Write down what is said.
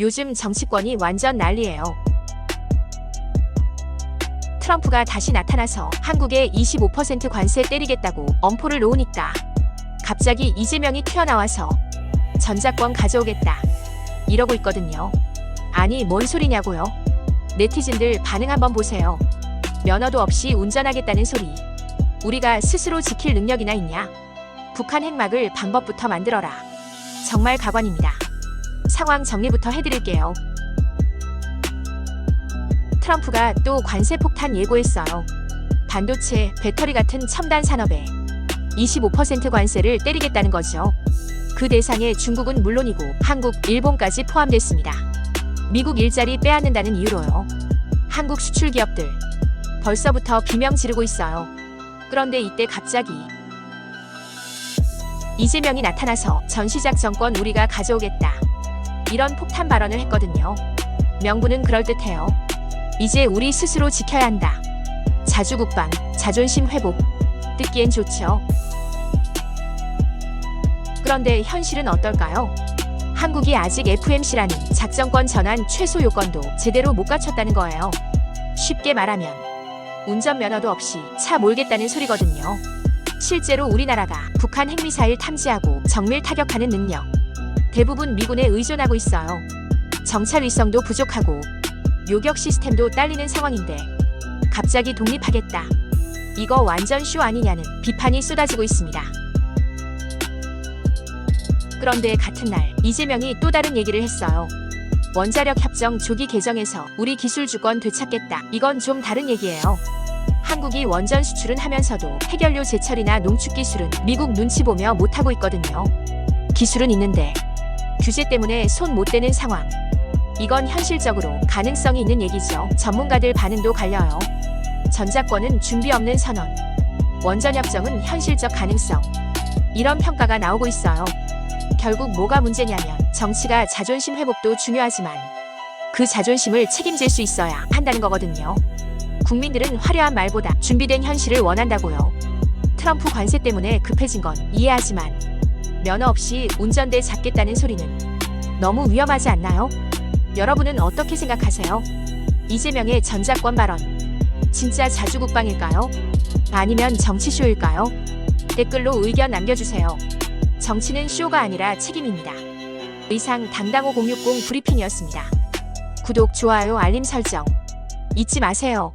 요즘 정치권이 완전 난리예요. 트럼프가 다시 나타나서 한국에 25% 관세 때리겠다고 엄포를 놓으니까 갑자기 이재명이 튀어나와서 전자권 가져오겠다. 이러고 있거든요. 아니, 뭔 소리냐고요? 네티즌들 반응 한번 보세요. 면허도 없이 운전하겠다는 소리. 우리가 스스로 지킬 능력이나 있냐? 북한 핵막을 방법부터 만들어라. 정말 가관입니다. 상황 정리부터 해드릴게요. 트럼프가 또 관세 폭탄 예고했어요. 반도체, 배터리 같은 첨단 산업에 25% 관세를 때리겠다는 거죠. 그 대상에 중국은 물론이고 한국, 일본까지 포함됐습니다. 미국 일자리 빼앗는다는 이유로요. 한국 수출 기업들 벌써부터 비명 지르고 있어요. 그런데 이때 갑자기 이재명이 나타나서 전시작 정권 우리가 가져오겠다. 이런 폭탄 발언을 했거든요. 명분은 그럴듯해요. 이제 우리 스스로 지켜야 한다. 자주국방, 자존심 회복. 듣기엔 좋죠. 그런데 현실은 어떨까요? 한국이 아직 FMC라는 작전권 전환 최소 요건도 제대로 못 갖췄다는 거예요. 쉽게 말하면 운전면허도 없이 차 몰겠다는 소리거든요. 실제로 우리나라가 북한 핵미사일 탐지하고 정밀 타격하는 능력 대부분 미군에 의존하고 있어요. 정찰 위성도 부족하고 요격 시스템도 딸리는 상황인데 갑자기 독립하겠다. 이거 완전 쇼 아니냐는 비판이 쏟아지고 있습니다. 그런데 같은 날 이재명이 또 다른 얘기를 했어요. 원자력 협정 조기 개정에서 우리 기술 주권 되찾겠다. 이건 좀 다른 얘기예요. 한국이 원전 수출은 하면서도 해결료 제철이나 농축 기술은 미국 눈치 보며 못하고 있거든요. 기술은 있는데 규제 때문에 손 못 대는 상황. 이건 현실적으로 가능성이 있는 얘기죠. 전문가들 반응도 갈려요. 전자권은 준비 없는 선언. 원전 협정은 현실적 가능성. 이런 평가가 나오고 있어요. 결국 뭐가 문제냐면 정치가 자존심 회복도 중요하지만 그 자존심을 책임질 수 있어야 한다는 거거든요. 국민들은 화려한 말보다 준비된 현실을 원한다고요. 트럼프 관세 때문에 급해진 건 이해하지만 면허 없이 운전대 잡겠다는 소리는 너무 위험하지 않나요? 여러분은 어떻게 생각하세요? 이재명의 전자권 발언 진짜 자주국방일까요? 아니면 정치쇼일까요? 댓글로 의견 남겨주세요. 정치는 쇼가 아니라 책임입니다. 의상 당당호 060 브리핑이었습니다. 구독, 좋아요, 알림 설정 잊지 마세요.